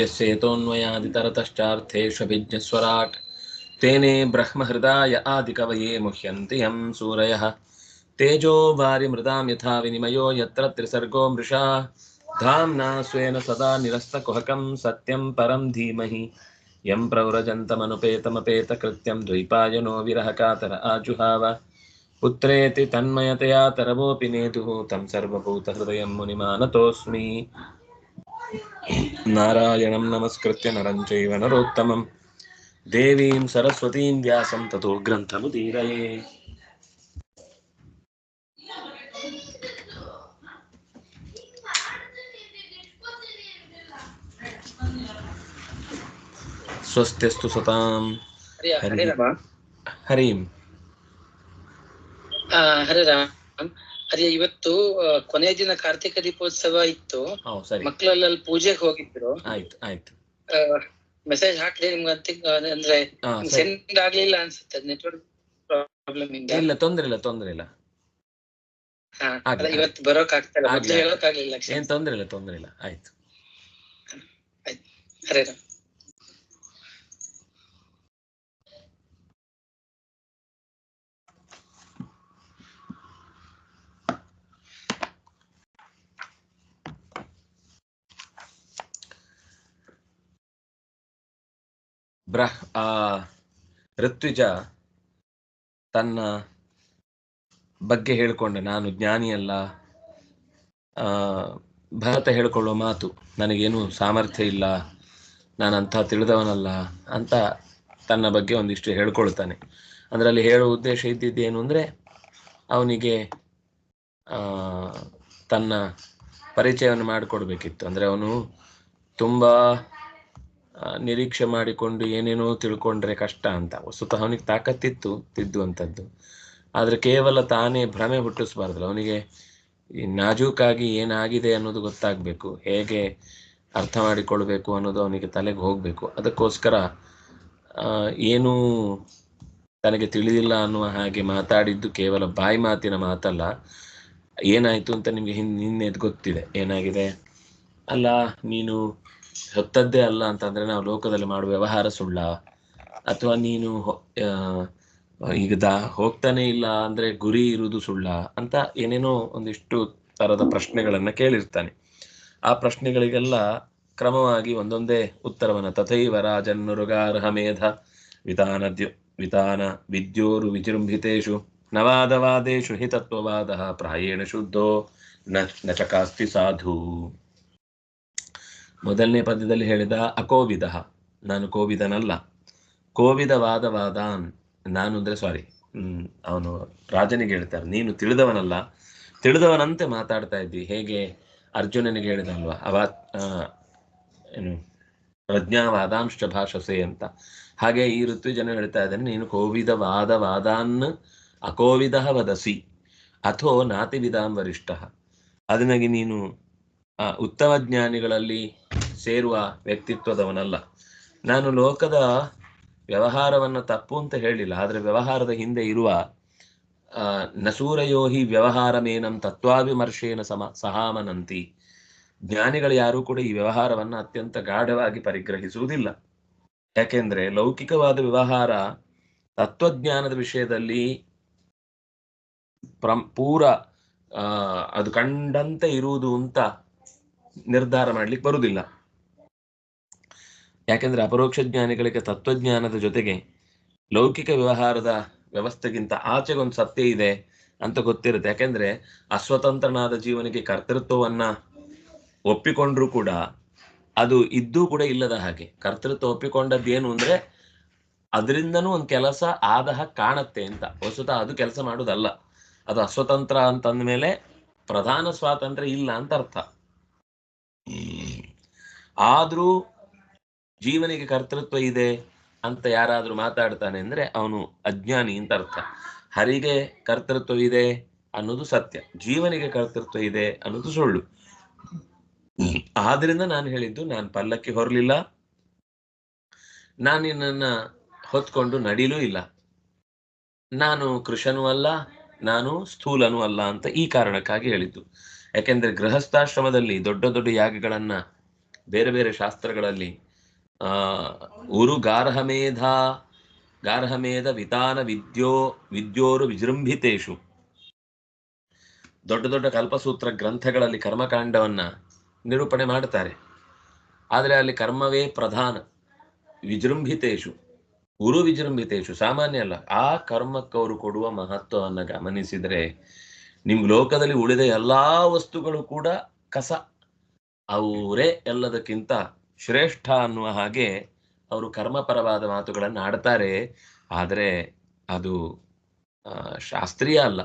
यस्येतोऽन्वयादितरतश्चार्थेष्वभिज्ञस्वराट् तेने ब्रह्महृदाय आदिकवये मुह्यन्ति यं सूरयः। तेजो वारिमृदां यथा विनिमयो यत्र त्रिसर्गो मृषा। धाम्ना स्वेन सदा निरस्तकुहकं सत्यं परं धीमहि। यं प्रव्रजन्तमनुपेतमपेतकृत्यं द्वैपायनो विरहकातर आजुहाव। पुत्रेति तन्मयतया तरवोऽपि नेतुः तं सर्वभूतहृदयं मुनिमानतोऽस्मि नारायणं नमस्कृत्य नरं चैव नरोत्तमं देवीं सरस्वतीं व्यासं ततो ग्रन्थमुदीरये स्वस्त्यस्तु सतां ಹರಿ ಹರೇ ರಾಮ. ಅದೇ ಇವತ್ತು ಕೊನೆಯ ದಿನ ಕಾರ್ತಿಕ ದೀಪೋತ್ಸವ ಇತ್ತು. ಮಕ್ಕಳಲ್ಲಿ ಪೂಜೆಗೆ ಹೋಗಿದ್ರು. ಆಯ್ತು ಆಯ್ತು. ಮೆಸೇಜ್ ಹಾಕ್ಲಿ ನಿಮ್ಗೆ ಅಂತ ಅಂದ್ರೆ ಸೆಂಡ್ ಆಗ್ಲಿಲ್ಲ ಅನ್ಸುತ್ತೆ ನೆಟ್ವರ್ಕ್ ಪ್ರಾಬ್ಲಮ್ ಇಂದ. ಇಲ್ಲ ತೊಂದ್ರೆ ಇಲ್ಲ ತೊಂದ್ರೆ ಇಲ್ಲ. ಇವತ್ತು ಬರೋಕ್ ಆಗ್ತಾ ಹೇಳೋಕ್ ಮೊದ್ಲು ಆಗ್ಲಿ. ಆಗ್ಲಿಲ್ಲ ಏನ್ ತೊಂದ್ರೆ ಇಲ್ಲ ತೊಂದ್ರೆ ಇಲ್ಲ. ಆಯ್ತು ಹರೇ ರಾಮ್. ಬ್ರಹ್ ಆ ಋತ್ವಿಜ ತನ್ನ ಬಗ್ಗೆ ಹೇಳಿಕೊಂಡೆ. ನಾನು ಜ್ಞಾನಿಯಲ್ಲ ಆ, ಭರತ ಹೇಳಿಕೊಳ್ಳುವ ಮಾತು. ನನಗೇನು ಸಾಮರ್ಥ್ಯ ಇಲ್ಲ. ನಾನಂಥ ತಿಳಿದವನಲ್ಲ ಅಂತ ತನ್ನ ಬಗ್ಗೆ ಒಂದಿಷ್ಟು ಹೇಳ್ಕೊಳ್ತಾನೆ. ಅಂದ್ರೆ ಅಲ್ಲಿ ಹೇಳೋ ಉದ್ದೇಶ ಇದ್ದಿದ್ದೇನು ಅಂದರೆ ಅವನಿಗೆ ತನ್ನ ಪರಿಚಯವನ್ನು ಮಾಡಿಕೊಡ್ಬೇಕಿತ್ತು. ಅಂದರೆ ಅವನು ತುಂಬ ನಿರೀಕ್ಷೆ ಮಾಡಿಕೊಂಡು ಏನೇನೋ ತಿಳ್ಕೊಂಡ್ರೆ ಕಷ್ಟ ಅಂತ. ವಸ್ತುತಃ ಅವನಿಗೆ ತಾಕತ್ತಿತ್ತು, ತಿದ್ದುವಂಥದ್ದು. ಆದರೆ ಕೇವಲ ತಾನೇ ಭ್ರಮೆ ಹುಟ್ಟಿಸ್ಬಾರ್ದಲ್ಲ. ಅವನಿಗೆ ಈ ನಾಜೂಕಾಗಿ ಏನಾಗಿದೆ ಅನ್ನೋದು ಗೊತ್ತಾಗಬೇಕು. ಹೇಗೆ ಅರ್ಥ ಮಾಡಿಕೊಳ್ಬೇಕು ಅನ್ನೋದು ಅವನಿಗೆ ತಲೆಗೆ ಹೋಗಬೇಕು. ಅದಕ್ಕೋಸ್ಕರ ಏನೂ ತನಗೆ ತಿಳಿದಿಲ್ಲ ಅನ್ನುವ ಹಾಗೆ ಮಾತಾಡಿದ್ದು ಕೇವಲ ಬಾಯಿ ಮಾತಿನ ಮಾತಲ್ಲ. ಏನಾಯಿತು ಅಂತ ನಿಮಗೆ ಹಿಂದೆ ನಿನ್ನೆದು ಗೊತ್ತಿದೆ. ಏನಾಗಿದೆ? ಅಲ್ಲ, ನೀನು ಹೊತ್ತದ್ದೇ ಅಲ್ಲ ಅಂತಂದ್ರೆ ನಾವು ಲೋಕದಲ್ಲಿ ಮಾಡುವ ವ್ಯವಹಾರ ಸುಳ್ಳ. ಅಥವಾ ನೀನು ಈಗ ದಾ, ಹೋಗ್ತಾನೆ ಇಲ್ಲ ಅಂದ್ರೆ ಗುರಿ ಇರುವುದು ಸುಳ್ಳ ಅಂತ ಏನೇನೋ ಒಂದಿಷ್ಟು ತರದ ಪ್ರಶ್ನೆಗಳನ್ನ ಕೇಳಿರ್ತಾನೆ. ಆ ಪ್ರಶ್ನೆಗಳಿಗೆಲ್ಲ ಕ್ರಮವಾಗಿ ಒಂದೊಂದೇ ಉತ್ತರವನ್ನ, ತಥೈವ ರಾಜನ್ನುರುಗಾರ್ಹ ಮೇಧ ವಿಧಾನ ವಿಧಾನ ವಿದ್ಯೋರು ವಿಜೃಂಭಿತೇಶು, ನವಾದವಾದೇಶು ಹಿ ತತ್ವವಾದ ಪ್ರಾಯೇಣ ಶುದ್ಧೋ ನ ನ ಚಕಾಸ್ತಿ ಸಾಧು. ಮೊದಲನೇ ಪದ್ಯದಲ್ಲಿ ಹೇಳಿದ ಅಕೋವಿದ. ನಾನು ಕೋವಿದನಲ್ಲ. ಕೋವಿದವಾದವಾದಾನ್. ನಾನು ಅಂದರೆ ಸಾರಿ ಅವನು ರಾಜನಿಗೆ ಹೇಳ್ತಾರೆ. ನೀನು ತಿಳಿದವನಲ್ಲ. ತಿಳಿದವನಂತೆ ಮಾತಾಡ್ತಾ ಇದ್ದಿ. ಹೇಗೆ? ಅರ್ಜುನನಿಗೆ ಹೇಳಿದಲ್ವಾ? ಅವಾ ಏನು ಪ್ರಜ್ಞಾವಾದಾಂಶ ಭಾಷಸೆ ಅಂತ. ಹಾಗೆ ಈ ಋತ್ವಿಜನು ಹೇಳ್ತಾ ಇದ್ದಾನೆ, ನೀನು ಕೋವಿದ ವಾದ ವಾದಾನ್ ಅಕೋವಿದ ವದಸಿ. ಅಥೋ ನಾತಿ ವಿಧಾಂ ವರಿಷ್ಠ. ಅದನಾಗಿ ನೀನು ಆ, ಉತ್ತಮ ಜ್ಞಾನಿಗಳಲ್ಲಿ ಸೇರುವ ವ್ಯಕ್ತಿತ್ವದವನಲ್ಲ. ನಾನು ಲೋಕದ ವ್ಯವಹಾರವನ್ನ ತಪ್ಪು ಅಂತ ಹೇಳಿಲ್ಲ ಆದರೆ ವ್ಯವಹಾರದ ಹಿಂದೆ ಇರುವ ನಸೂರಯೋಹಿ ವ್ಯವಹಾರಮೇನಂ ತತ್ವಾಭಿಮರ್ಶೇನ ಸಮ ಸಹಾಮನಂತಿ. ಜ್ಞಾನಿಗಳು ಯಾರೂ ಕೂಡ ಈ ವ್ಯವಹಾರವನ್ನ ಅತ್ಯಂತ ಗಾಢವಾಗಿ ಪರಿಗ್ರಹಿಸುವುದಿಲ್ಲ. ಯಾಕೆಂದ್ರೆ ಲೌಕಿಕವಾದ ವ್ಯವಹಾರ ತತ್ವಜ್ಞಾನದ ವಿಷಯದಲ್ಲಿ ಪ್ರಂ ಪೂರ ಅದು ಕಂಡಂತೆ ಇರುವುದು ಅಂತ ನಿರ್ಧಾರ ಮಾಡ್ಲಿಕ್ಕೆ ಬರುವುದಿಲ್ಲ. ಯಾಕೆಂದ್ರೆ ಅಪರೋಕ್ಷ ಜ್ಞಾನಿಗಳಿಗೆ ತತ್ವಜ್ಞಾನದ ಜೊತೆಗೆ ಲೌಕಿಕ ವ್ಯವಹಾರದ ವ್ಯವಸ್ಥೆಗಿಂತ ಆಚೆಗೊಂದು ಸತ್ಯ ಇದೆ ಅಂತ ಗೊತ್ತಿರುತ್ತೆ. ಯಾಕೆಂದ್ರೆ ಅಸ್ವತಂತ್ರನಾದ ಜೀವನಿಗೆ ಕರ್ತೃತ್ವವನ್ನ ಒಪ್ಪಿಕೊಂಡ್ರು ಕೂಡ ಅದು ಇದ್ದೂ ಕೂಡ ಇಲ್ಲದ ಹಾಗೆ. ಕರ್ತೃತ್ವ ಒಪ್ಪಿಕೊಂಡದ್ದು ಏನು ಅಂದ್ರೆ ಅದರಿಂದನೂ ಒಂದು ಕೆಲಸ ಆದ ಕಾಣತ್ತೆ ಅಂತ. ವಸ್ತುತ ಅದು ಕೆಲಸ ಮಾಡೋದಲ್ಲ ಅದು ಅಸ್ವತಂತ್ರ ಅಂತಂದ್ಮೇಲೆ ಪ್ರಧಾನ ಸ್ವಾತಂತ್ರ್ಯ ಇಲ್ಲ ಅಂತ ಅರ್ಥ. ಆದ್ರೂ ಜೀವನಿಗೆ ಕರ್ತೃತ್ವ ಇದೆ ಅಂತ ಯಾರಾದ್ರೂ ಮಾತಾಡ್ತಾನೆ ಅಂದ್ರೆ ಅವನು ಅಜ್ಞಾನಿ ಅಂತ ಅರ್ಥ. ಹರಿಗೆ ಕರ್ತೃತ್ವ ಇದೆ ಅನ್ನೋದು ಸತ್ಯ. ಜೀವನಿಗೆ ಕರ್ತೃತ್ವ ಇದೆ ಅನ್ನೋದು ಸುಳ್ಳು. ಆದ್ರಿಂದ ನಾನು ಹೇಳಿದ್ದು ನಾನು ಪಲ್ಲಕ್ಕಿ ಹೊರಲಿಲ್ಲ. ನಾನು ನಿನ್ನನ್ನ ಹೊತ್ಕೊಂಡು ನಡಿಲೂ ಇಲ್ಲ. ನಾನು ಕೃಷನೂ ಅಲ್ಲ, ನಾನು ಸ್ಥೂಲನೂ ಅಲ್ಲ ಅಂತ ಈ ಕಾರಣಕ್ಕಾಗಿ ಹೇಳಿದ್ದು. ಯಾಕೆಂದ್ರೆ ಗೃಹಸ್ಥಾಶ್ರಮದಲ್ಲಿ ದೊಡ್ಡ ದೊಡ್ಡ ಯಾಗಗಳನ್ನ ಬೇರೆ ಬೇರೆ ಶಾಸ್ತ್ರಗಳಲ್ಲಿ ಉರು ಗಾರ್ಹಮೇಧ ಗಾರ್ಹಮೇಧ ವಿತಾನ ವಿದ್ಯೋ, ವಿದ್ಯೋರು ವಿಜೃಂಭಿತೇಶು ದೊಡ್ಡ ದೊಡ್ಡ ಕಲ್ಪಸೂತ್ರ ಗ್ರಂಥಗಳಲ್ಲಿ ಕರ್ಮಕಾಂಡವನ್ನ ನಿರೂಪಣೆ ಮಾಡ್ತಾರೆ ಆದರೆ ಅಲ್ಲಿ ಕರ್ಮವೇ ಪ್ರಧಾನ ವಿಜೃಂಭಿತೇಶು ಉರು ವಿಜೃಂಭಿತೇಶು ಸಾಮಾನ್ಯ ಅಲ್ಲ. ಆ ಕರ್ಮಕ್ಕವರು ಕೊಡುವ ಮಹತ್ವವನ್ನು ಗಮನಿಸಿದರೆ ನಿಮ್ಗೆ ಲೋಕದಲ್ಲಿ ಉಳಿದ ಎಲ್ಲಾ ವಸ್ತುಗಳು ಕೂಡ ಕಸ. ಅವರೇ ಎಲ್ಲದಕ್ಕಿಂತ ಶ್ರೇಷ್ಠ ಅನ್ನುವ ಹಾಗೆ ಅವರು ಕರ್ಮಪರವಾದ ಮಾತುಗಳನ್ನು ಆಡ್ತಾರೆ. ಆದರೆ ಅದು ಶಾಸ್ತ್ರೀಯ ಅಲ್ಲ.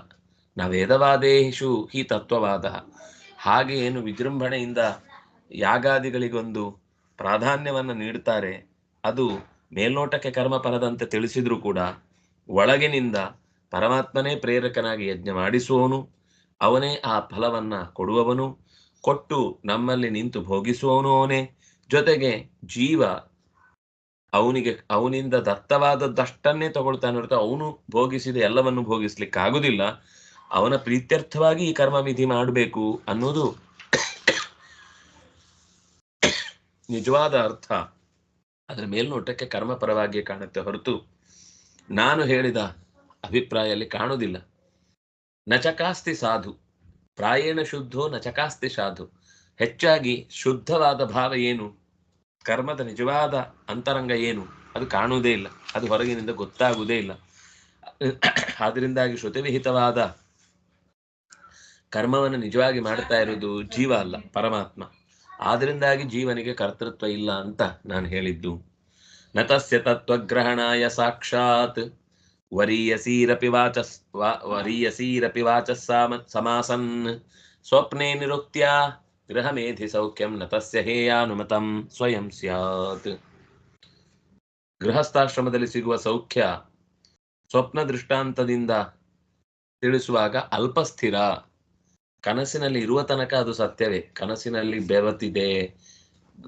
ನ ವೇದವಾದೇಶು ಹಿ ತತ್ವವಾದ. ಹಾಗೆ ಏನು ವಿಜೃಂಭಣೆಯಿಂದ ಯಾಗಾದಿಗಳಿಗೊಂದು ಪ್ರಾಧಾನ್ಯವನ್ನು ನೀಡ್ತಾರೆ. ಅದು ಮೇಲ್ನೋಟಕ್ಕೆ ಕರ್ಮಪರದಂತೆ ತಿಳಿಸಿದ್ರೂ ಕೂಡ ಒಳಗಿನಿಂದ ಪರಮಾತ್ಮನೇ ಪ್ರೇರಕನಾಗಿ ಯಜ್ಞ ಮಾಡಿಸುವವನು. ಅವನೇ ಆ ಫಲವನ್ನು ಕೊಡುವವನು. ಕೊಟ್ಟು ನಮ್ಮಲ್ಲಿ ನಿಂತು ಭೋಗಿಸುವವನು ಅವನೇ. ಜೊತೆಗೆ ಜೀವ ಅವನಿಗೆ, ಅವನಿಂದ ದತ್ತವಾದದ್ದಷ್ಟನ್ನೇ ತಗೊಳ್ತಾನೆ ಹೊರತು ಅವನು ಭೋಗಿಸಿದ ಎಲ್ಲವನ್ನು ಭೋಗಿಸ್ಲಿಕ್ಕೆ ಆಗುದಿಲ್ಲ ಅವನ ಪ್ರೀತ್ಯರ್ಥವಾಗಿ ಈ ಕರ್ಮ ವಿಧಿ ಮಾಡಬೇಕು ಅನ್ನೋದು ನಿಜವಾದ ಅರ್ಥ. ಅದರ ಮೇಲ್ನೋಟಕ್ಕೆ ಕರ್ಮಪರವಾಗಿ ಕಾಣುತ್ತೆ ಹೊರತು ನಾನು ಹೇಳಿದ ಅಭಿಪ್ರಾಯದಲ್ಲಿ ಕಾಣುವುದಿಲ್ಲ. ನಚಕಾಸ್ತಿ ಸಾಧು. ಪ್ರಾಯೇಣ ಶುದ್ಧೋ ನಚಕಾಸ್ತಿ ಸಾಧು. ಹೆಚ್ಚಾಗಿ ಶುದ್ಧವಾದ ಭಾವ ಏನು? ಕರ್ಮದ ನಿಜವಾದ ಅಂತರಂಗ ಏನು? ಅದು ಕಾಣುವುದೇ ಇಲ್ಲ. ಅದು ಹೊರಗಿನಿಂದ ಗೊತ್ತಾಗುವುದೇ ಇಲ್ಲ. ಆದ್ದರಿಂದಾಗಿ ಶ್ರುತಿವಿಹಿತವಾದ ಕರ್ಮವನ್ನು ನಿಜವಾಗಿ ಮಾಡ್ತಾ ಇರೋದು ಜೀವ ಅಲ್ಲ, ಪರಮಾತ್ಮ. ಆದ್ರಿಂದಾಗಿ ಜೀವನಿಗೆ ಕರ್ತೃತ್ವ ಇಲ್ಲ ಅಂತ ನಾನು ಹೇಳಿದ್ದು. ನತಸ್ಯ ತತ್ವಗ್ರಹಣಾಯ ಸಾಕ್ಷಾತ್. ವರೀಯಸೀರಪಿ ವಾಚಸ್ ವರೀಯಸೀರಪಿ ಸಮಾಸನ್ ಸ್ವಪ್ನೆ ನಿರುಕ್ತ್ಯ ಗೃಹಮೇಧಿ ಸೌಖ್ಯಂ ನ ತಸ್ಯ ಹೇಯಾನುಮತಂ ಸ್ವಯಂ ಸ್ಯಾತ್ ಗೃಹಸ್ಥಾಶ್ರಮದಲ್ಲಿ ಸಿಗುವ ಸೌಖ್ಯ ಸ್ವಪ್ನ ದೃಷ್ಟಾಂತದಿಂದ ತಿಳಿಸುವಾಗ ಅಲ್ಪಸ್ಥಿರ. ಕನಸಿನಲ್ಲಿ ಇರುವ ತನಕ ಅದು ಸತ್ಯವೇ. ಕನಸಿನಲ್ಲಿ ಬೆವತಿದೆ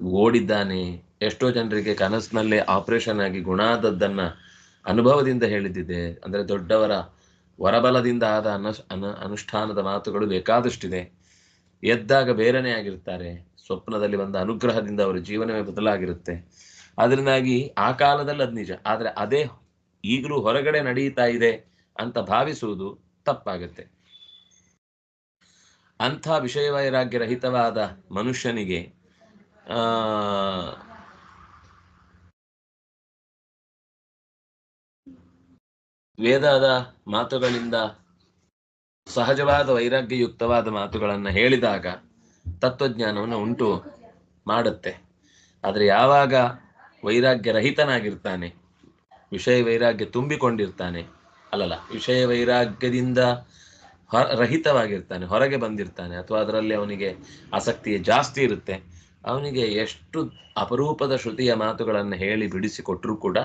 ಓಡಿದ್ದಾನೆ. ಎಷ್ಟೋ ಜನರಿಗೆ ಕನಸಿನಲ್ಲೇ ಆಪರೇಷನ್ ಆಗಿ ಗುಣ ಆದದ್ದನ್ನ ಅನುಭವದಿಂದ ಹೇಳಿದ್ದಿದೆ. ಅಂದರೆ ದೊಡ್ಡವರ ವರಬಲದಿಂದ ಆದ ಅನು, ಅನು- ಅನುಷ್ಠಾನದ ಮಾತುಗಳು ಬೇಕಾದಷ್ಟಿದೆ. ಎದ್ದಾಗ ಬೇರೆನೇ ಆಗಿರ್ತಾರೆ. ಸ್ವಪ್ನದಲ್ಲಿ ಬಂದ ಅನುಗ್ರಹದಿಂದ ಅವರ ಜೀವನವೇ ಬದಲಾಗಿರುತ್ತೆ. ಅದರಿಂದಾಗಿ ಆ ಕಾಲದಲ್ಲಿ ಅದು ನಿಜ. ಆದ್ರೆ ಅದೇ ಈಗಲೂ ಹೊರಗಡೆ ನಡೀತಾ ಇದೆ ಅಂತ ಭಾವಿಸುವುದು ತಪ್ಪಾಗುತ್ತೆ. ಅಂಥ ವಿಷಯ ವೈರಾಗ್ಯರಹಿತವಾದ ಮನುಷ್ಯನಿಗೆ ವೇದದ ಮಾತುಗಳಿಂದ ಸಹಜವಾದ ವೈರಾಗ್ಯಯುಕ್ತವಾದ ಮಾತುಗಳನ್ನು ಹೇಳಿದಾಗ ತತ್ವಜ್ಞಾನವನ್ನು ಉಂಟು ಮಾಡುತ್ತೆ. ಆದರೆ ಯಾವಾಗ ವೈರಾಗ್ಯ ರಹಿತನಾಗಿರ್ತಾನೆ ವಿಷಯ ವೈರಾಗ್ಯ ತುಂಬಿಕೊಂಡಿರ್ತಾನೆ, ಅಲ್ಲಲ್ಲ, ವಿಷಯ ವೈರಾಗ್ಯದಿಂದ ಹೊರ, ರಹಿತವಾಗಿರ್ತಾನೆ, ಹೊರಗೆ ಬಂದಿರ್ತಾನೆ, ಅಥವಾ ಅದರಲ್ಲಿ ಅವನಿಗೆ ಆಸಕ್ತಿ ಜಾಸ್ತಿ ಇರುತ್ತೆ, ಅವನಿಗೆ ಎಷ್ಟು ಅಪರೂಪದ ಶ್ರುತಿಯ ಮಾತುಗಳನ್ನು ಹೇಳಿ ಬಿಡಿಸಿಕೊಟ್ರೂ ಕೂಡ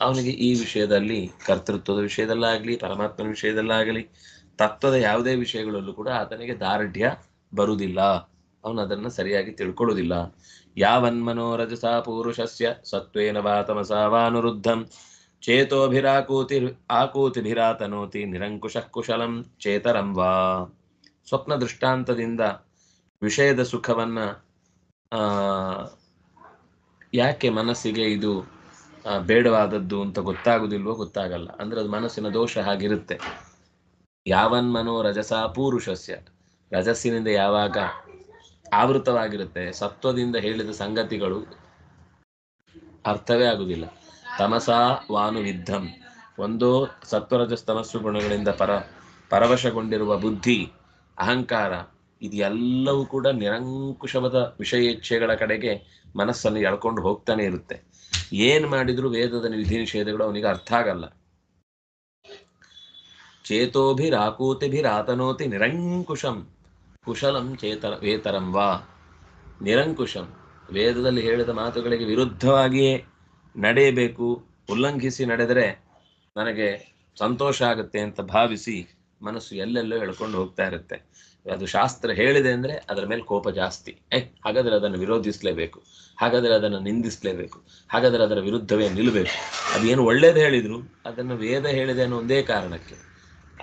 ಅವನಿಗೆ ಈ ವಿಷಯದಲ್ಲಿ ಕರ್ತೃತ್ವದ ವಿಷಯದಲ್ಲಾಗಲಿ, ಪರಮಾತ್ಮನ ವಿಷಯದಲ್ಲಾಗಲಿ, ತತ್ವದ ಯಾವುದೇ ವಿಷಯಗಳಲ್ಲೂ ಕೂಡ ಆತನಿಗೆ ದಾರ್ಢ್ಯ ಬರುವುದಿಲ್ಲ. ಅವನು ಅದನ್ನ ಸರಿಯಾಗಿ ತಿಳ್ಕೊಳ್ಳುವುದಿಲ್ಲ. ಯಾವನ್ಮನೋರಜಸ ಪುರುಷಸ್ಯ ಸತ್ವೇನ ವಾ ತಮಸಾ ವಾನುರುದ್ಧಂ. ಚೇತೋಭಿರಾಕೂತಿ ಆಕೂತಿಭಿರಾತನೋತಿ ನಿರಂಕುಶಃ ಕುಶಲಂ ಚೇತರಂ ವಾ. ಸ್ವಪ್ನ ದೃಷ್ಟಾಂತದಿಂದ ವಿಷಯದ ಸುಖವನ್ನ, ಆ, ಯಾಕೆ ಮನಸ್ಸಿಗೆ ಇದು ಬೇಡವಾದದ್ದು ಅಂತ ಗೊತ್ತಾಗುದಿಲ್ವೋ ಗೊತ್ತಾಗಲ್ಲ. ಅಂದ್ರೆ ಅದು ಮನಸ್ಸಿನ ದೋಷ ಹಾಗಿರುತ್ತೆ. ಯಾವನ್ ಮನೋ ರಜಸ ಪೂರುಷಸ್ಯ. ರಜಸ್ಸಿನಿಂದ ಯಾವಾಗ ಆವೃತವಾಗಿರುತ್ತೆ. ಸತ್ವದಿಂದ ಹೇಳಿದ ಸಂಗತಿಗಳು ಅರ್ಥವೇ ಆಗುದಿಲ್ಲ. ತಮಸಾ ವಾನು ವಿದ್ಧಂ ಒಂದೋ ಸತ್ವರಜಸ್ ತಮಸ್ಸು ಗುಣಗಳಿಂದ ಪರ, ಪರವಶಗೊಂಡಿರುವ ಬುದ್ಧಿ, ಅಹಂಕಾರ, ಇದೆಲ್ಲವೂ ಕೂಡ ನಿರಂಕುಶವಾದ ವಿಷಯೇಚ್ಛೆಗಳ ಕಡೆಗೆ ಮನಸ್ಸನ್ನು ಎಳ್ಕೊಂಡು ಹೋಗ್ತಾನೆ ಇರುತ್ತೆ. ಏನ್ ಮಾಡಿದ್ರು ವೇದದ ವಿಧಿ ನಿಷೇಧಗಳು ಅವನಿಗೆ ಅರ್ಥ ಆಗಲ್ಲ. ಚೇತೋಭಿರಾಕೂತಿಭಿರಾತನೋತಿ ನಿರಂಕುಶಂ. ಕುಶಲಂ ಚೇತರ, ವೇತರಂ ವಾ. ನಿರಂಕುಶಂ. ವೇದದಲ್ಲಿ ಹೇಳಿದ ಮಾತುಗಳಿಗೆ ವಿರುದ್ಧವಾಗಿಯೇ ನಡೆಯಬೇಕು. ಉಲ್ಲಂಘಿಸಿ ನಡೆದರೆ ನನಗೆ ಸಂತೋಷ ಆಗುತ್ತೆ ಅಂತ ಭಾವಿಸಿ ಮನಸ್ಸು ಎಲ್ಲೆಲ್ಲೋ ಎಳ್ಕೊಂಡು ಹೋಗ್ತಾ ಇರುತ್ತೆ. ಅದು ಶಾಸ್ತ್ರ ಹೇಳಿದೆ ಅಂದ್ರೆ ಅದರ ಮೇಲೆ ಕೋಪ ಜಾಸ್ತಿ. ಏ, ಹಾಗಾದ್ರೆ ಅದನ್ನು ವಿರೋಧಿಸಲೇಬೇಕು. ಹಾಗಾದ್ರೆ ಅದನ್ನು ನಿಂದಿಸಲೇಬೇಕು. ಹಾಗಾದ್ರೆ ಅದರ ವಿರುದ್ಧವೇ ನಿಲ್ಲಬೇಕು ಅದೇನು ಒಳ್ಳೇದು ಹೇಳಿದ್ರು, ಅದನ್ನು ವೇದ ಹೇಳಿದೆ ಅನ್ನೋ ಒಂದೇ ಕಾರಣಕ್ಕೆ.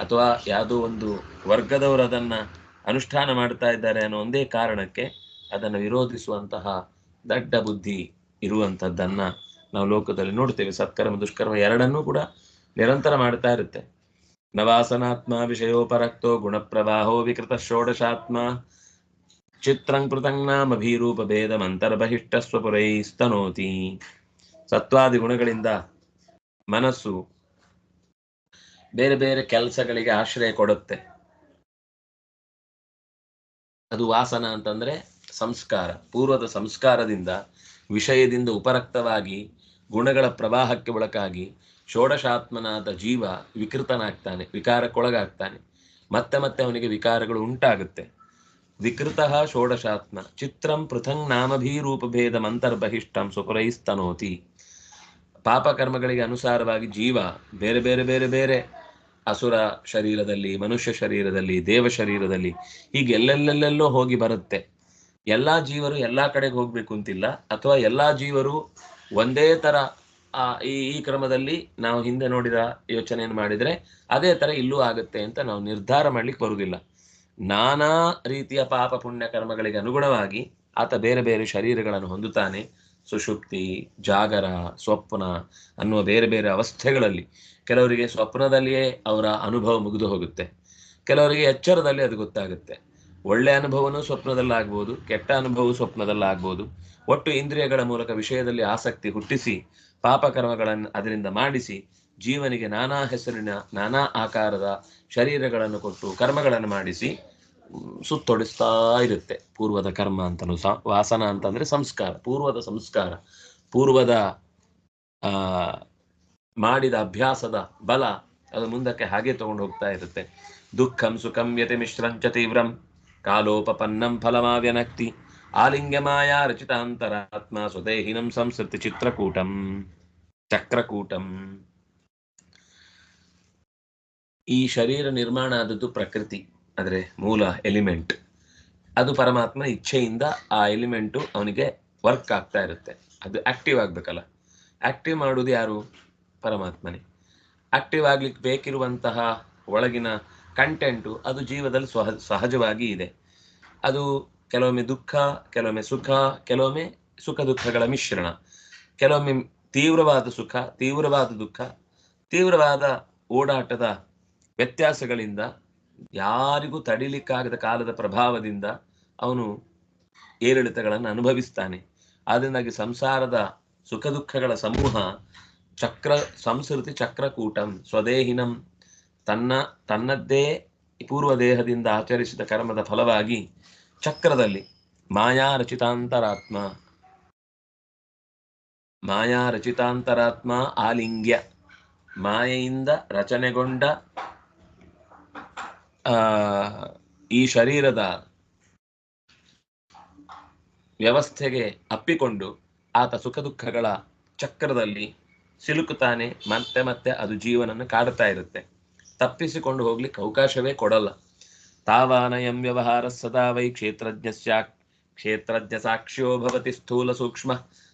ಅಥವಾ ಯಾವುದೋ ಒಂದು ವರ್ಗದವರು ಅದನ್ನ ಅನುಷ್ಠಾನ ಮಾಡ್ತಾ ಇದ್ದಾರೆ ಅನ್ನೋ ಒಂದೇ ಕಾರಣಕ್ಕೆ ಅದನ್ನು ವಿರೋಧಿಸುವಂತಹ ದಡ್ಡ ಬುದ್ಧಿ ಇರುವಂತದ್ದನ್ನ ನಾವು ಲೋಕದಲ್ಲಿ ನೋಡ್ತೇವೆ. ಸತ್ಕರ್ಮ, ದುಷ್ಕರ್ಮ ಎರಡನ್ನೂ ಕೂಡ ನಿರಂತರ ಮಾಡ್ತಾ ಇರುತ್ತೆ. ನವಾಸನಾತ್ಮ ವಿಷಯೋಪರಕ್ತೋ ಗುಣಪ್ರವಾಹೋ ವಿಕೃತ ಷೋಡಶಾತ್ಮ ಚಿತ್ರಂ ಕೃತಂ ನಾಮ ಭೀರೂಪ ಭೇದಮಂತರ್ಬಹಿಷ್ಟ ಸ್ವಪುರೈಸ್ತನೋತಿ ಸತ್ವಾದಿ ಗುಣಗಳಿಂದ ಮನಸ್ಸು ಬೇರೆ ಬೇರೆ ಕೆಲಸಗಳಿಗೆ ಆಶ್ರಯ ಕೊಡುತ್ತೆ. ಅದು ವಾಸನ ಅಂತಂದ್ರೆ ಸಂಸ್ಕಾರ. ಪೂರ್ವದ ಸಂಸ್ಕಾರದಿಂದ ವಿಷಯದಿಂದ ಉಪರಕ್ತವಾಗಿ ಗುಣಗಳ ಪ್ರವಾಹಕ್ಕೆ ಒಳಗಾಗಿ ಷೋಡಶಾತ್ಮನಾದ ಜೀವ ವಿಕೃತನಾಗ್ತಾನೆ, ವಿಕಾರಕ್ಕೊಳಗಾಗ್ತಾನೆ. ಮತ್ತೆ ಮತ್ತೆ ಅವನಿಗೆ ವಿಕಾರಗಳು ಉಂಟಾಗುತ್ತೆ. ವಿಕೃತ ಷೋಡಶಾತ್ಮ, ಚಿತ್ರಂ ಪೃಥಂಗ್ ನಾಮಭೀರೂಪಭೇದ ಮಂತರ್ಬಹಿಷ್ಟಂ ಸುಪುರೈಸ್ತನೋತಿ ಪಾಪಕರ್ಮಗಳಿಗೆ ಅನುಸಾರವಾಗಿ ಜೀವ, ಬೇರೆ ಬೇರೆ ಬೇರೆ ಬೇರೆ, ಅಸುರ ಶರೀರದಲ್ಲಿ, ಮನುಷ್ಯ ಶರೀರದಲ್ಲಿ, ದೇವ ಶರೀರದಲ್ಲಿ, ಹೀಗೆ ಎಲ್ಲೆಲ್ಲೆಲ್ಲೆಲ್ಲೋ ಹೋಗಿ ಬರುತ್ತೆ. ಎಲ್ಲಾ ಜೀವರು ಎಲ್ಲಾ ಕಡೆಗೆ ಹೋಗ್ಬೇಕು ಅಂತಿಲ್ಲ, ಅಥವಾ ಎಲ್ಲಾ ಜೀವರು ಒಂದೇ ತರ ಆ, ಈ ಈ ಕ್ರಮದಲ್ಲಿ ನಾವು ಹಿಂದೆ ನೋಡಿದ ಯೋಚನೆಯನ್ನು ಮಾಡಿದ್ರೆ ಅದೇ ತರ ಇಲ್ಲೂ ಆಗುತ್ತೆ ಅಂತ ನಾವು ನಿರ್ಧಾರ ಮಾಡ್ಲಿಕ್ಕೆ ಬರುವುದಿಲ್ಲ. ನಾನಾ ರೀತಿಯ ಪಾಪ ಪುಣ್ಯ ಕರ್ಮಗಳಿಗೆ ಅನುಗುಣವಾಗಿ ಆತ ಬೇರೆ ಬೇರೆ ಶರೀರಗಳನ್ನು ಹೊಂದುತ್ತಾನೆ. ಸುಷುಪ್ತಿ ಜಾಗರ, ಸ್ವಪ್ನ ಅನ್ನುವ ಬೇರೆ ಬೇರೆ ಅವಸ್ಥೆಗಳಲ್ಲಿ ಕೆಲವರಿಗೆ ಸ್ವಪ್ನದಲ್ಲಿಯೇ ಅವರ ಅನುಭವ ಮುಗಿದು ಹೋಗುತ್ತೆ. ಕೆಲವರಿಗೆ ಎಚ್ಚರದಲ್ಲಿ ಅದು ಗೊತ್ತಾಗುತ್ತೆ. ಒಳ್ಳೆ ಅನುಭವನೂ ಸ್ವಪ್ನದಲ್ಲಾಗ್ಬೋದು, ಕೆಟ್ಟ ಅನುಭವವು ಸ್ವಪ್ನದಲ್ಲಾಗ್ಬೋದು. ಒಟ್ಟು ಇಂದ್ರಿಯಗಳ ಮೂಲಕ ವಿಷಯದಲ್ಲಿ ಆಸಕ್ತಿ ಹುಟ್ಟಿಸಿ ಪಾಪಕರ್ಮಗಳನ್ನು ಅದರಿಂದ ಮಾಡಿಸಿ ಜೀವನಿಗೆ ನಾನಾ ಹೆಸರಿನ ನಾನಾ ಆಕಾರದ ಶರೀರಗಳನ್ನು ಕೊಟ್ಟು ಕರ್ಮಗಳನ್ನು ಮಾಡಿಸಿ ಸುತ್ತೊಡಿಸ್ತಾ ಇರುತ್ತೆ. ಪೂರ್ವದ ಕರ್ಮ ಅಂತಲೂ ಸಹ, ವಾಸನ ಅಂತಂದ್ರೆ ಸಂಸ್ಕಾರ. ಪೂರ್ವದ ಸಂಸ್ಕಾರ, ಪೂರ್ವದ ಮಾಡಿದ ಅಭ್ಯಾಸದ ಬಲ ಅದು ಮುಂದಕ್ಕೆ ಹಾಗೆ ತಗೊಂಡು ಹೋಗ್ತಾ ಇರುತ್ತೆ. ದುಃಖಂ ಸುಖಂ ಯತಿ ಮಿಶ್ರಂಚ ತೀವ್ರಂ ಕಾಲೋಪನ್ನಂ ಫಲಮಾವ್ಯನಕ್ತಿ. ಮಾಯಾ ರಚಿತಾಂತರಾತ್ಮ ಸ್ವದೇಹಿನಂ ಸಂಸೃತಿ ಚಿತ್ರಕೂಟಂ, ಚಕ್ರಕೂಟಂ. ಈ ಶರೀರ ನಿರ್ಮಾಣ ಆದದ್ದು ಪ್ರಕೃತಿ ಅಂದ್ರೆ ಮೂಲ ಎಲಿಮೆಂಟ್. ಅದು ಪರಮಾತ್ಮ ಇಚ್ಛೆಯಿಂದ ಆ ಎಲಿಮೆಂಟು ಅವನಿಗೆ ವರ್ಕ್ ಆಗ್ತಾ ಇರುತ್ತೆ. ಅದು ಆಕ್ಟಿವ್ ಆಗ್ಬೇಕಲ್ಲ. ಆಕ್ಟಿವ್ ಮಾಡುವುದು ಯಾರು? ಪರಮಾತ್ಮನೇ. ಆಕ್ಟಿವ್ ಆಗ್ಲಿಕ್ಕೆ ಬೇಕಿರುವಂತಹ ಒಳಗಿನ ಕಂಟೆಂಟು ಅದು ಜೀವದಲ್ಲಿ ಸಹ, ಸಹಜವಾಗಿ ಇದೆ. ಅದು ಕೆಲವೊಮ್ಮೆ ದುಃಖ, ಕೆಲವೊಮ್ಮೆ ಸುಖ ಕೆಲವೊಮ್ಮೆ ಸುಖ ದುಃಖಗಳ ಮಿಶ್ರಣ. ಕೆಲವೊಮ್ಮೆ ತೀವ್ರವಾದ ಸುಖ, ತೀವ್ರವಾದ ದುಃಖ, ತೀವ್ರವಾದ ಓಡಾಟದ ವ್ಯತ್ಯಾಸಗಳಿಂದ ಯಾರಿಗೂ ತಡಿಲಿಕ್ಕಾಗದ ಕಾಲದ ಪ್ರಭಾವದಿಂದ ಅವನು ಏರಿಳಿತಗಳನ್ನು ಅನುಭವಿಸ್ತಾನೆ. ಆದ್ದರಿಂದಾಗಿ ಸಂಸಾರದ ಸುಖ ದುಃಖಗಳ ಸಮೂಹ ಚಕ್ರ, ಸಂಸ್ಕೃತಿ ಚಕ್ರಕೂಟಂ, ಸ್ವದೇಹಿನಂ, ತನ್ನ, ತನ್ನದ್ದೇ ಪೂರ್ವ ದೇಹದಿಂದ ಆಚರಿಸಿದ ಕರ್ಮದ ಫಲವಾಗಿ ಚಕ್ರದಲ್ಲಿ. ಮಾಯಾ ರಚಿತಾಂತರಾತ್ಮ. ಮಾಯಾ ರಚಿತಾಂತರಾತ್ಮ ಆಲಿಂಗ್ಯ. ಮಾಯೆಯಿಂದ ರಚನೆಗೊಂಡ ಈ ಶರೀರದ ವ್ಯವಸ್ಥೆಗೆ ಅಪ್ಪಿಕೊಂಡು ಆತ ಸುಖ ದುಃಖಗಳ ಚಕ್ರದಲ್ಲಿ ಸಿಲುಕುತ್ತಾನೆ. ಮತ್ತೆ ಮತ್ತೆ ಅದು ಜೀವನನ್ನು ಕಾಡುತ್ತಾ ಇರುತ್ತೆ. ತಪ್ಪಿಸಿಕೊಂಡು ಹೋಗ್ಲಿಕ್ಕೆ ಅವಕಾಶವೇ ಕೊಡಲ್ಲ. ತಾವಾನಯಂ ವ್ಯವಹಾರ ಸದಾ ವೈ ಕ್ಷೇತ್ರಜ್ಞ ಕ್ಷೇತ್ರಜ್ಞ ಸಾಕ್ಷ್ಯೋ ಭವತಿ ಸ್ಥೂಲ ಸೂಕ್ಷ್ಮ,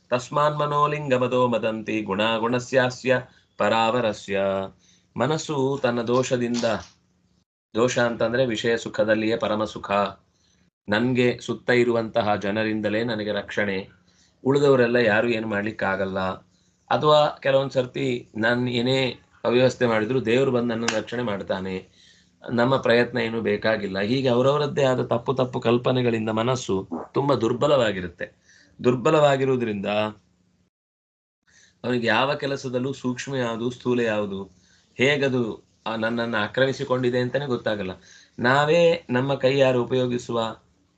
ತಸ್ಮಾನ್ ಮನೋಲಿಂಗಮದೋ ಮದಂತಿ ಗುಣಾಗುಣಸ್ಯಾಸ್ಯ ಪರಾವರಸ್ಯ. ಮನಸ್ಸು ತನ್ನ ದೋಷದಿಂದ, ದೋಷ ಅಂತಂದ್ರೆ ವಿಷಯ ಸುಖದಲ್ಲಿಯೇ ಪರಮ ಸುಖ. ನನ್ಗೆ ಸುತ್ತ ಇರುವಂತಹ ಜನರಿಂದಲೇ ನನಗೆ ರಕ್ಷಣೆ. ಉಳಿದವರೆಲ್ಲ ಯಾರು ಏನು ಮಾಡ್ಲಿಕ್ಕಾಗಲ್ಲ. ಅಥವಾ ಕೆಲವೊಂದು ಸರ್ತಿ ನಾನು ಏನೇ ಅವ್ಯವಸ್ಥೆ ಮಾಡಿದ್ರು ದೇವರು ಬಂದು ನನ್ನನ್ನು ರಕ್ಷಣೆ ಮಾಡ್ತಾನೆ. ನಮ್ಮ ಪ್ರಯತ್ನ ಏನು ಬೇಕಾಗಿಲ್ಲ. ಹೀಗೆ ಅವರವರದ್ದೇ ಆದ ತಪ್ಪು ತಪ್ಪು ಕಲ್ಪನೆಗಳಿಂದ ಮನಸ್ಸು ತುಂಬಾ ದುರ್ಬಲವಾಗಿರುತ್ತೆ. ದುರ್ಬಲವಾಗಿರುವುದರಿಂದ ಅವನಿಗೆ ಯಾವ ಕೆಲಸದಲ್ಲೂ ಸೂಕ್ಷ್ಮ ಯಾವುದು, ಸ್ಥೂಲ ಯಾವುದು, ಹೇಗದು ನನ್ನನ್ನು ಆಕ್ರಮಿಸಿಕೊಂಡಿದೆ ಅಂತಾನೆ ಗೊತ್ತಾಗಲ್ಲ. ನಾವೇ ನಮ್ಮ ಕೈಯಾರು ಉಪಯೋಗಿಸುವ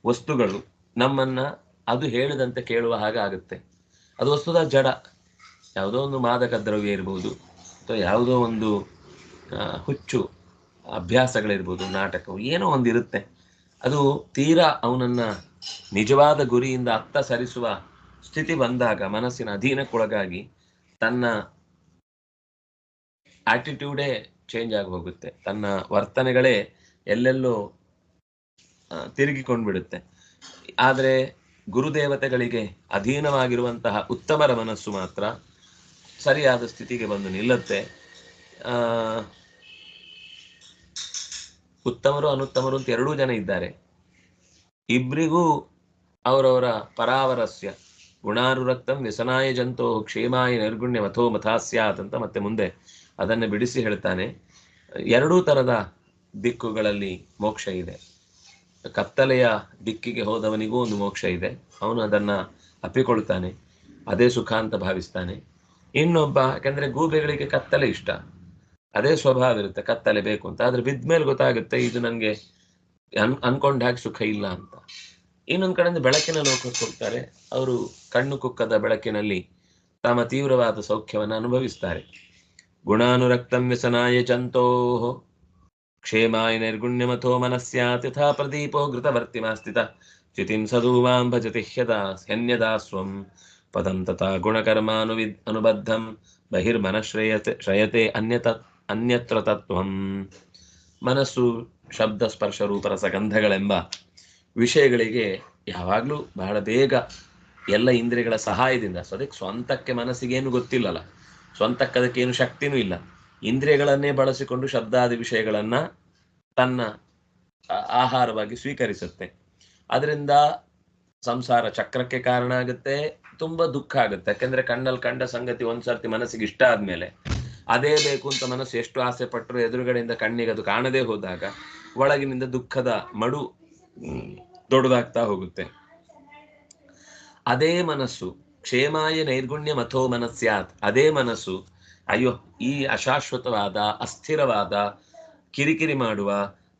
ವಸ್ತುಗಳು, ನಮ್ಮನ್ನ ಅದು ಹೇಳಿದಂತೆ ಕೇಳುವ ಹಾಗೆ ಆಗುತ್ತೆ. ಅದು ವಸ್ತುದ ಜಡ. ಯಾವುದೋ ಒಂದು ಮಾದಕ ದ್ರವ್ಯ ಇರ್ಬೋದು, ಅಥವಾ ಯಾವುದೋ ಒಂದು ಹುಚ್ಚು ಅಭ್ಯಾಸಗಳಿರ್ಬೋದು ನಾಟಕವು ಏನೋ ಒಂದಿರುತ್ತೆ. ಅದು ತೀರಾ ಅವನನ್ನ ನಿಜವಾದ ಗುರಿಯಿಂದ ಅತ್ತ ಸರಿಸುವ ಸ್ಥಿತಿ ಬಂದಾಗ, ಮನಸ್ಸಿನ ಅಧೀನಕ್ಕೊಳಗಾಗಿ ತನ್ನ ಆಟಿಟ್ಯೂಡೇ ಚೇಂಜ್ ಆಗಿ ಹೋಗುತ್ತೆ. ತನ್ನ ವರ್ತನೆಗಳೇ ಎಲ್ಲೆಲ್ಲೋ ತಿರುಗಿಕೊಂಡ್ಬಿಡುತ್ತೆ. ಆದರೆ ಗುರುದೇವತೆಗಳಿಗೆ ಅಧೀನವಾಗಿರುವಂತಹ ಉತ್ತಮರ ಮನಸ್ಸು ಮಾತ್ರ ಸರಿಯಾದ ಸ್ಥಿತಿಗೆ ಬಂದು ನಿಲ್ಲುತ್ತೆ. ಉತ್ತಮರು ಅನುತ್ತಮರು ಅಂತ ಎರಡೂ ಜನ ಇದ್ದಾರೆ. ಇಬ್ರಿಗೂ ಅವರವರ ಪರಾವರಸ್ಯ. ಗುಣಾನುರಕ್ತಂ ವ್ಯಸನಾಯ ಜಂತೋ ಕ್ಷೇಮಾಯ ನೈರ್ಗುಣ್ಯ ಮಥೋ ಮಥಾಸ್ಯಾತ್ ಅಂತ ಮತ್ತೆ ಮುಂದೆ ಅದನ್ನು ಬಿಡಿಸಿ ಹೇಳ್ತಾನೆ. ಎರಡೂ ತರದ ದಿಕ್ಕುಗಳಲ್ಲಿ ಮೋಕ್ಷ ಇದೆ. ಕತ್ತಲೆಯ ದಿಕ್ಕಿಗೆ ಹೋದವನಿಗೂ ಒಂದು ಮೋಕ್ಷ ಇದೆ. ಅವನು ಅದನ್ನ ಅಪ್ಪಿಕೊಳ್ತಾನೆ ಅದೇ ಸುಖ ಅಂತ ಭಾವಿಸ್ತಾನೆ. ಇನ್ನೊಬ್ಬ, ಯಾಕಂದ್ರೆ ಗೂಬೆಗಳಿಗೆ ಕತ್ತಲೆ ಇಷ್ಟ. ಅದೇ ಸ್ವಭಾವ ಇರುತ್ತೆ, ಕತ್ತಲೆ ಬೇಕು ಅಂತ. ಆದ್ರೆ ಬಿದ್ಮೇಲೆ ಗೊತ್ತಾಗುತ್ತೆ, ಇದು ನನಗೆ ಅನ್, ಅನ್ಕೊಂಡ ಹಾಗೆ ಸುಖ ಇಲ್ಲ ಅಂತ. ಇನ್ನೊಂದ್ ಕಡೆಯಿಂದ ಬೆಳಕಿನ ಲೋಕಕ್ಕೆ ಹೋಗ್ತಾರೆ ಅವರು ಕಣ್ಣು ಕುಕ್ಕದ ಬೆಳಕಿನಲ್ಲಿ ತಮ್ಮ ತೀವ್ರವಾದ ಸೌಖ್ಯವನ್ನು ಅನುಭವಿಸ್ತಾರೆ. ಗುಣಾನುರಕ್ತಂ ವ್ಯಸನಾಯ ಚಂತೋ ಕ್ಷೇಮಾಯ ನಿರ್ಗುಣ್ಯಮಥೋ ಮನಸ್ಯಾ ಯಥಾ ಪ್ರದೀಪೋ ಘೃತವರ್ತಿಮಾಸ್ಥಿತ ಚಿತಿಂ ಸದೂವಾಂ ಭಜತಿ ಹ್ಯದಾ ಹ್ಯನ್ಯದಾ ಸ್ವಂ. ಪದಂ ತಥಾ ಅನುಬದ್ಧಂ. ಬಹಿರ್ಮನಶ್ರೇಯತೆ ಶ್ರಯತೆ ಅನ್ಯತ ಅನ್ಯತ್ರ ತತ್ವಂ. ಮನಸ್ಸು, ಶಬ್ದ, ಸ್ಪರ್ಶ ರೂಪರಸ ಗಂಧಗಳೆಂಬ ವಿಷಯಗಳಿಗೆ ಯಾವಾಗಲೂ ಬಹಳ ಬೇಗ ಎಲ್ಲ ಇಂದ್ರಿಯಗಳ ಸಹಾಯದಿಂದ ಸೊ ಅದಕ್ಕೆ ಸ್ವಂತಕ್ಕೆ ಮನಸ್ಸಿಗೇನು ಗೊತ್ತಿಲ್ಲಲ್ಲ, ಸ್ವಂತಕ್ಕೆ ಅದಕ್ಕೇನು ಶಕ್ತಿನೂ ಇಲ್ಲ, ಇಂದ್ರಿಯಗಳನ್ನೇ ಬಳಸಿಕೊಂಡು ಶಬ್ದಾದಿ ವಿಷಯಗಳನ್ನ ತನ್ನ ಆಹಾರವಾಗಿ ಸ್ವೀಕರಿಸುತ್ತೆ. ಅದರಿಂದ ಸಂಸಾರ ಚಕ್ರಕ್ಕೆ ಕಾರಣ ಆಗುತ್ತೆ, ತುಂಬಾ ದುಃಖ ಆಗುತ್ತೆ. ಯಾಕಂದ್ರೆ ಕಣ್ಣಲ್ಲಿ ಕಂಡ ಸಂಗತಿ ಒಂದ್ಸರ್ತಿ ಮನಸ್ಸಿಗೆ ಇಷ್ಟ ಆದ್ಮೇಲೆ ಅದೇ ಬೇಕು ಅಂತ ಮನಸ್ಸು ಎಷ್ಟು ಆಸೆ ಪಟ್ಟರು ಎದುರುಗಡೆಯಿಂದ ಕಣ್ಣಿಗೆ ಅದು ಕಾಣದೇ ಹೋದಾಗ ಒಳಗಿನಿಂದ ದುಃಖದ ಮಡು ದೊಡ್ಡದಾಗ್ತಾ ಹೋಗುತ್ತೆ. ಅದೇ ಮನಸ್ಸು, ಕ್ಷೇಮಾಯ ನೈರ್ಗುಣ್ಯ ಮಥೋ ಮನಸ್ಸ್ಯಾತ್ ಅದೇ ಮನಸ್ಸು, ಅಯ್ಯೋ, ಈ ಅಶಾಶ್ವತವಾದ, ಅಸ್ಥಿರವಾದ, ಕಿರಿಕಿರಿ ಮಾಡುವ,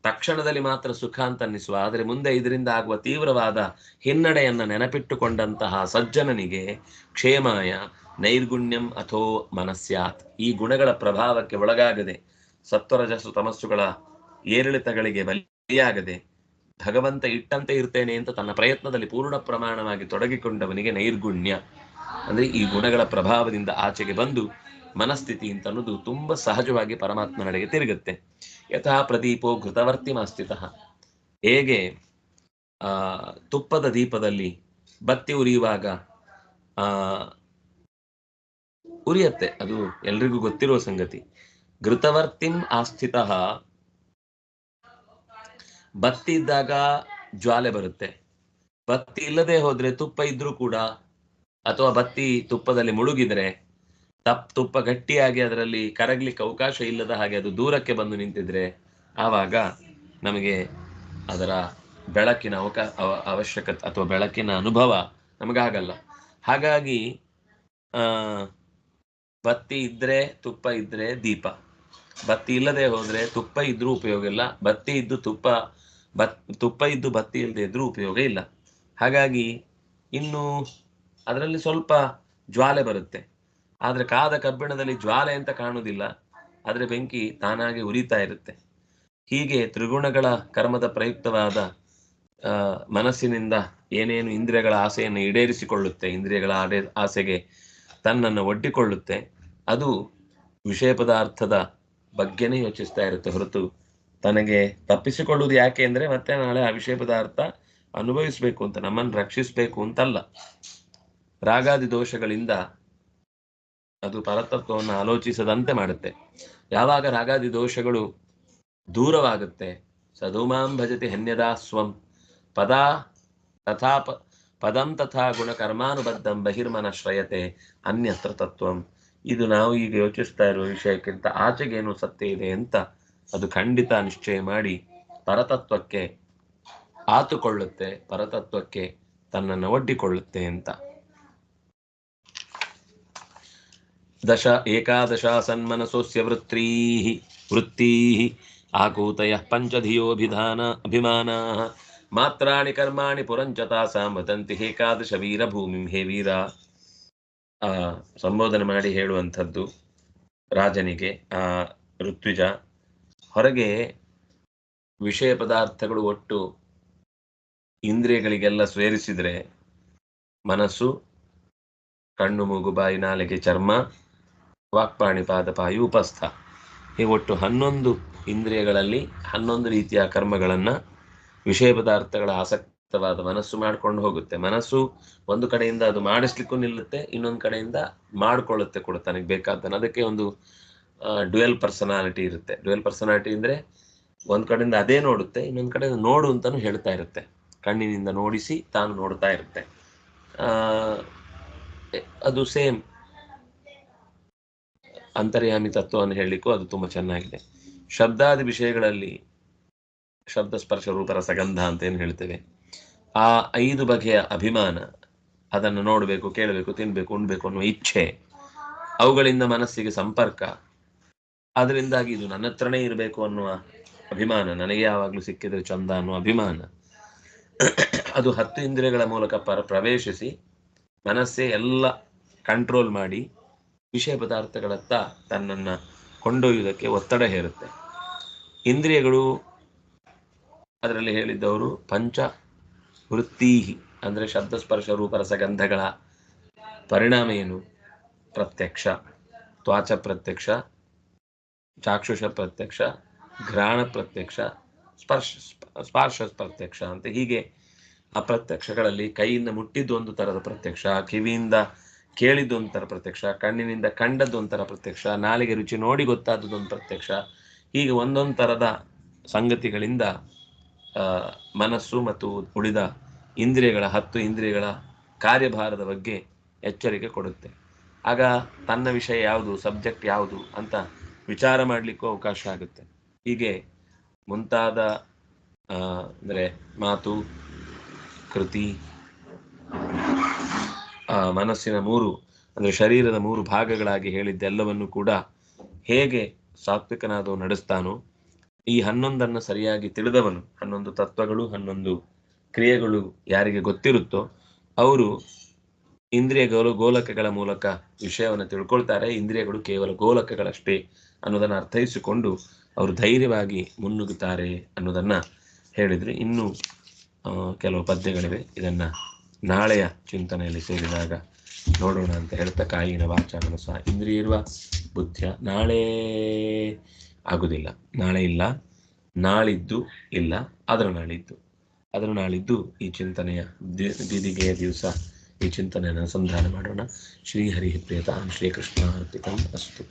ತಕ್ಷಣದಲ್ಲಿ ಮಾತ್ರ ಸುಖ ಅಂತ ಅನ್ನಿಸುವ, ಆದರೆ ಮುಂದೆ ಇದರಿಂದ ಆಗುವ ತೀವ್ರವಾದ ಹಿನ್ನಡೆಯನ್ನ ನೆನಪಿಟ್ಟುಕೊಂಡಂತಹ ಸಜ್ಜನನಿಗೆ ಕ್ಷೇಮಾಯ ನೈರ್ಗುಣ್ಯಂ ಅಥೋ ಮನಸ್ಯಾತ್. ಈ ಗುಣಗಳ ಪ್ರಭಾವಕ್ಕೆ ಒಳಗಾಗದೆ ಸತ್ವರಜಸ್ಸು ತಮಸ್ಸುಗಳ ಏರಿಳಿತಗಳಿಗೆ ಬಲಿಯಾಗದೆ ಭಗವಂತ ಇಟ್ಟಂತೆ ಇರ್ತೇನೆ ಅಂತ ತನ್ನ ಪ್ರಯತ್ನದಲ್ಲಿ ಪೂರ್ಣ ಪ್ರಮಾಣವಾಗಿ ತೊಡಗಿಕೊಂಡವನಿಗೆ ನೈರ್ಗುಣ್ಯ. ಅಂದ್ರೆ ಈ ಗುಣಗಳ ಪ್ರಭಾವದಿಂದ ಆಚೆಗೆ ಬಂದು ಮನಸ್ಥಿತಿ ಅಂತ ಅನ್ನೋದು ತುಂಬಾ ಸಹಜವಾಗಿ ಪರಮಾತ್ಮನಡೆಗೆ ತಿರುಗುತ್ತೆ. ಯಥಾ ಪ್ರದೀಪೋ ಘೃತವರ್ತಿ ಮಾಸ್ಥಿತ ಹೇಗೆ ತುಪ್ಪದ ದೀಪದಲ್ಲಿ ಬತ್ತಿ ಉರಿಯುವಾಗ, ಆ ಉರಿಯತ್ತೆ. ಅದು ಎಲ್ರಿಗೂ ಗೊತ್ತಿರುವ ಸಂಗತಿ. ಘೃತವರ್ತಿಂ ಆಸ್ಥಿತ. ಬತ್ತಿ ಇದ್ದಾಗ ಜ್ವಾಲೆ ಬರುತ್ತೆ. ಬತ್ತಿ ಇಲ್ಲದೆ ಹೋದ್ರೆ ತುಪ್ಪ ಇದ್ರೂ ಕೂಡ, ಅಥವಾ ಬತ್ತಿ ತುಪ್ಪದಲ್ಲಿ ಮುಳುಗಿದ್ರೆ, ತಪ್ ತುಪ್ಪ ಗಟ್ಟಿಯಾಗಿ ಅದರಲ್ಲಿ ಕರಗ್ಲಿಕ್ಕೆ ಅವಕಾಶ ಇಲ್ಲದ ಹಾಗೆ ಅದು ದೂರಕ್ಕೆ ಬಂದು ನಿಂತಿದ್ರೆ, ಆವಾಗ ನಮಗೆ ಅದರ ಬೆಳಕಿನ ಅವಶ್ಯಕತೆ ಅಥವಾ ಬೆಳಕಿನ ಅನುಭವ ನಮಗಾಗಲ್ಲ. ಹಾಗಾಗಿ ಬತ್ತಿ ಇದ್ರೆ ತುಪ್ಪ ಇದ್ರೆ ದೀಪ. ಬತ್ತಿ ಇಲ್ಲದೆ ಹೋದ್ರೆ ತುಪ್ಪ ಇದ್ರೂ ಉಪಯೋಗ ಇಲ್ಲ. ಬತ್ತಿ ಇದ್ದು ತುಪ್ಪ, ಬತ್, ತುಪ್ಪ ಇದ್ದು ಬತ್ತಿ ಇಲ್ಲದೆ ಇದ್ರೂ ಉಪಯೋಗ ಇಲ್ಲ. ಹಾಗಾಗಿ ಇನ್ನು ಅದರಲ್ಲಿ ಸ್ವಲ್ಪ ಜ್ವಾಲೆ ಬರುತ್ತೆ. ಆದ್ರೆ ಕಾದ ಕಬ್ಬಿಣದಲ್ಲಿ ಜ್ವಾಲೆ ಅಂತ ಕಾಣುವುದಿಲ್ಲ. ಆದ್ರೆ ಬೆಂಕಿ ತಾನಾಗೆ ಉರಿತಾ ಇರುತ್ತೆ. ಹೀಗೆ ತ್ರಿಗುಣಗಳ ಕರ್ಮದ ಪ್ರಯುಕ್ತವಾದ ಮನಸ್ಸಿನಿಂದ ಏನೇನು ಇಂದ್ರಿಯಗಳ ಆಸೆಯನ್ನು ಈಡೇರಿಸಿಕೊಳ್ಳುತ್ತೆ, ಇಂದ್ರಿಯಗಳ ಆಸೆಗೆ ತನ್ನನ್ನು ಒಡ್ಡಿಕೊಳ್ಳುತ್ತೆ ಅದು ವಿಷಯ ಪದಾರ್ಥದ ಬಗ್ಗೆನೇ ಯೋಚಿಸ್ತಾ ಇರುತ್ತೆ ಹೊರತು ತನಗೆ ತಪ್ಪಿಸಿಕೊಳ್ಳುವುದು ಯಾಕೆ ಅಂದ್ರೆ ಮತ್ತೆ ನಾಳೆ ಆ ವಿಷಯ ಪದಾರ್ಥ ಅನುಭವಿಸಬೇಕು ಅಂತ, ನಮ್ಮನ್ನು ರಕ್ಷಿಸಬೇಕು ಅಂತಲ್ಲ. ರಾಗಾದಿ ದೋಷಗಳಿಂದ ಅದು ಪರತತ್ವವನ್ನು ಆಲೋಚಿಸದಂತೆ ಮಾಡುತ್ತೆ. ಯಾವಾಗ ರಾಗಾದಿ ದೋಷಗಳು ದೂರವಾಗುತ್ತೆ, ಸದುಮಾಂ ಭಜತಿ ಹನ್ಯದಾ ಸ್ವಂ ಪದ ತಥಾ ಪದಂ ತಥಾ ಗುಣ ಕರ್ಮಾನುಬದ್ಧಂ ಬಹಿರ್ಮನ ಶ್ರಯತೆ, ಅನ್ಯತ್ರ ತತ್ವಂ. ಇದು ನಾವು ಈಗ ಯೋಚಿಸ್ತಾ ಇರುವ ವಿಷಯಕ್ಕಿಂತ ಆಚೆಗೇನು ಸತ್ಯ ಇದೆ ಅಂತ ಅದು ಖಂಡಿತ ನಿಶ್ಚಯ ಮಾಡಿ ಪರತತ್ವಕ್ಕೆ ಆತುಕೊಳ್ಳುತ್ತೆ, ಪರತತ್ವಕ್ಕೆ ತನ್ನನ್ನು ಒಡ್ಡಿಕೊಳ್ಳುತ್ತೆ ಅಂತ. ದಶ ಏಕಾದಶ ಸನ್ಮನಸೋಸ್ಯ ವೃತ್ತೀ ವೃತ್ತೀ ಆಕೂತಯ ಪಂಚಧಿಯೋಭಿಧಾನ ಅಭಿಮಾನ ಮಾತ್ರಾಣಿ ಕರ್ಮಾಣಿ ಪುರಂಚತಾ ತಾಸಾಂ ವದಂತಿ ಏಕಾದಶ ವೀರಭೂಮಿಂ ಹೇ ವೀರ. ಆ, ಸಂಬೋಧನೆ ಮಾಡಿ ಹೇಳುವಂಥದ್ದು ರಾಜನಿಗೆ, ಆ ಋತ್ವಿಜ. ಹೊರಗೆ ವಿಷಯ ಪದಾರ್ಥಗಳು ಒಟ್ಟು ಇಂದ್ರಿಯಗಳಿಗೆಲ್ಲ ಸೇರಿಸಿದ್ರೆ ಮನಸ್ಸು, ಕಣ್ಣು, ಮೂಗು, ಬಾಯಿ, ನಾಲಿಗೆ, ಚರ್ಮ, ವಾಕ್ಪಾಣಿ ಪಾದಪಾಯಿ ಉಪಸ್ಥ. ಈ ಒಟ್ಟು ಹನ್ನೊಂದು ಇಂದ್ರಿಯಗಳಲ್ಲಿ ಹನ್ನೊಂದು ರೀತಿಯ ಕರ್ಮಗಳನ್ನು ವಿಷಯ ಪದಾರ್ಥಗಳ ಆಸಕ್ತವಾದ ಮನಸ್ಸು ಮಾಡ್ಕೊಂಡು ಹೋಗುತ್ತೆ. ಮನಸ್ಸು ಒಂದು ಕಡೆಯಿಂದ ಅದು ಮಾಡಿಸ್ಲಿಕ್ಕೂ ನಿಲ್ಲುತ್ತೆ ಇನ್ನೊಂದು ಕಡೆಯಿಂದ ಮಾಡ್ಕೊಳ್ಳುತ್ತೆ ಕೂಡ ತನಗೆ ಬೇಕಾದ ಅದಕ್ಕೆ ಒಂದು ಡ್ಯುಯಲ್ ಪರ್ಸನಾಲಿಟಿ ಇರುತ್ತೆ. ಡ್ಯುಯಲ್ ಪರ್ಸನಾಲಿಟಿ ಅಂದ್ರೆ ಒಂದ್ ಕಡೆಯಿಂದ ಅದೇ ನೋಡುತ್ತೆ ಇನ್ನೊಂದ್ ಕಡೆ ನೋಡು ಅಂತಾನು ಹೇಳ್ತಾ ಇರುತ್ತೆ. ಕಣ್ಣಿನಿಂದ ನೋಡಿಸಿ ತಾನು ನೋಡ್ತಾ ಇರುತ್ತೆ. ಆ, ಅದು ಸೇಮ್ ಅಂತರ್ಯಾಮಿ ತತ್ವವನ್ನು ಹೇಳಲಿಕ್ಕೂ ಅದು ತುಂಬಾ ಚೆನ್ನಾಗಿದೆ. ಶಬ್ದಾದಿ ವಿಷಯಗಳಲ್ಲಿ ಶಬ್ದ ಸ್ಪರ್ಶ ರೂಪರ ಸಗಂಧ ಅಂತ ಏನು ಹೇಳ್ತೇವೆ? ಆ ಐದು ಬಗೆಯ ಅಭಿಮಾನ ಅದನ್ನು ನೋಡಬೇಕು, ಕೇಳಬೇಕು, ತಿನ್ಬೇಕು, ಉಣ್ಬೇಕು ಅನ್ನುವ ಇಚ್ಛೆ ಅವುಗಳಿಂದ ಮನಸ್ಸಿಗೆ ಸಂಪರ್ಕ. ಅದರಿಂದಾಗಿ ಇದು ನನ್ನ ಹತ್ರನೇ ಇರಬೇಕು ಅನ್ನುವ ಅಭಿಮಾನ, ನನಗೆ ಯಾವಾಗಲೂ ಸಿಕ್ಕಿದ್ರೆ ಚಂದ ಅನ್ನುವ ಅಭಿಮಾನ. ಅದು ಹತ್ತು ಇಂದ್ರಿಯಗಳ ಮೂಲಕ ಪರ ಪ್ರವೇಶಿಸಿ ಮನಸ್ಸೇ ಎಲ್ಲ ಕಂಟ್ರೋಲ್ ಮಾಡಿ ವಿಷಯ ಪದಾರ್ಥಗಳತ್ತ ತನ್ನನ್ನು ಕೊಂಡೊಯ್ಯುವುದಕ್ಕೆ ಒತ್ತಡ ಹೇರುತ್ತೆ. ಇಂದ್ರಿಯಗಳು ಅದರಲ್ಲಿ ಹೇಳಿದ್ದವರು ಪಂಚ ವೃತ್ತೀಹಿ, ಅಂದರೆ ಶಬ್ದ ಸ್ಪರ್ಶ ರೂಪ ರಸಗಂಧಗಳ ಪರಿಣಾಮ ಏನು? ಪ್ರತ್ಯಕ್ಷ ತ್ವಾಚ ಪ್ರತ್ಯಕ್ಷ ಚಾಕ್ಷುಷ ಪ್ರತ್ಯಕ್ಷ, ಘ್ರಾಣ ಪ್ರತ್ಯಕ್ಷ, ಸ್ಪರ್ಶ ಸ್ಪರ್ಶ ಪ್ರತ್ಯಕ್ಷ ಅಂತ ಹೀಗೆ ಆ ಪ್ರತ್ಯಕ್ಷಗಳಲ್ಲಿ ಕೈಯಿಂದ ಮುಟ್ಟಿದ್ದು ಒಂದು ಥರದ ಪ್ರತ್ಯಕ್ಷ, ಕಿವಿಯಿಂದ ಕೇಳಿದ್ದು ಒಂಥರ ಪ್ರತ್ಯಕ್ಷ, ಕಣ್ಣಿನಿಂದ ಕಂಡದ್ದು ಒಂಥರ ಪ್ರತ್ಯಕ್ಷ, ನಾಲಿಗೆ ರುಚಿ ನೋಡಿ ಗೊತ್ತಾದದ್ದು ಪ್ರತ್ಯಕ್ಷ, ಹೀಗೆ ಒಂದೊಂದು ಥರದ ಸಂಗತಿಗಳಿಂದ ಮನಸ್ಸು ಮತ್ತು ಉಳಿದ ಇಂದ್ರಿಯಗಳ, ಹತ್ತು ಇಂದ್ರಿಯಗಳ ಕಾರ್ಯಭಾರದ ಬಗ್ಗೆ ಎಚ್ಚರಿಕೆ ಕೊಡುತ್ತೆ. ಆಗ ತನ್ನ ವಿಷಯ ಯಾವುದು, ಸಬ್ಜೆಕ್ಟ್ ಯಾವುದು ಅಂತ ವಿಚಾರ ಮಾಡಲಿಕ್ಕೂ ಅವಕಾಶ ಆಗುತ್ತೆ. ಹೀಗೆ ಮುಂತಾದ ಅಂದರೆ ಮಾತು, ಕೃತಿ ಮನಸ್ಸಿನ ಮೂರು, ಅಂದರೆ ಶರೀರದ ಮೂರು ಭಾಗಗಳಾಗಿ ಹೇಳಿದ್ದೆಲ್ಲವನ್ನು ಕೂಡ ಹೇಗೆ ಸಾತ್ವಿಕನಾದವು ನಡೆಸ್ತಾನೋ ಈ ಹನ್ನೊಂದನ್ನು ಸರಿಯಾಗಿ ತಿಳಿದವನು, ಹನ್ನೊಂದು ತತ್ವಗಳು, ಹನ್ನೊಂದು ಕ್ರಿಯೆಗಳು ಯಾರಿಗೆ ಗೊತ್ತಿರುತ್ತೋ ಅವರು ಇಂದ್ರಿಯ ಗೋಲ ಗೋಲಕಗಳ ಮೂಲಕ ವಿಷಯವನ್ನು ತಿಳ್ಕೊಳ್ತಾರೆ. ಇಂದ್ರಿಯಗಳು ಕೇವಲ ಗೋಲಕಗಳಷ್ಟೇ ಅನ್ನೋದನ್ನು ಅರ್ಥೈಸಿಕೊಂಡು ಅವರು ಧೈರ್ಯವಾಗಿ ಮುನ್ನುಗ್ಗುತ್ತಾರೆ ಅನ್ನೋದನ್ನ ಹೇಳಿದರೆ. ಇನ್ನೂ ಕೆಲವು ಪದ್ಯಗಳಿವೆ. ಇದನ್ನ ನಾಳೆಯ ಚಿಂತನೆಯಲ್ಲಿ ಸೇರಿದಾಗ ನೋಡೋಣ ಅಂತ ಹೇಳ್ತಾ ಕಾಯಿನ ವಾಚ ಮನಸ್ಸ ಇಂದ್ರಿಯ ಇರುವ ಬುದ್ಧಿಯ ನಾಳೆ ಆಗುವುದಿಲ್ಲ ನಾಳೆ ಇಲ್ಲ, ನಾಳಿದ್ದು ಇಲ್ಲ, ಅದರ ನಾಳಿದ್ದು. ಅದರ ನಾಳಿದ್ದು ಈ ಚಿಂತನೆಯ ದಿದಿಗೆಯ ದಿವಸ ಈ ಚಿಂತನೆಯನ್ನು ಅನುಸಂಧಾನ ಮಾಡೋಣ. ಶ್ರೀ ಶ್ರೀಹರಿ ಪ್ರಿಯತಾಂ ಶ್ರೀಕೃಷ್ಣ ಅರ್ಪಿತಂ ಅಸ್ತು.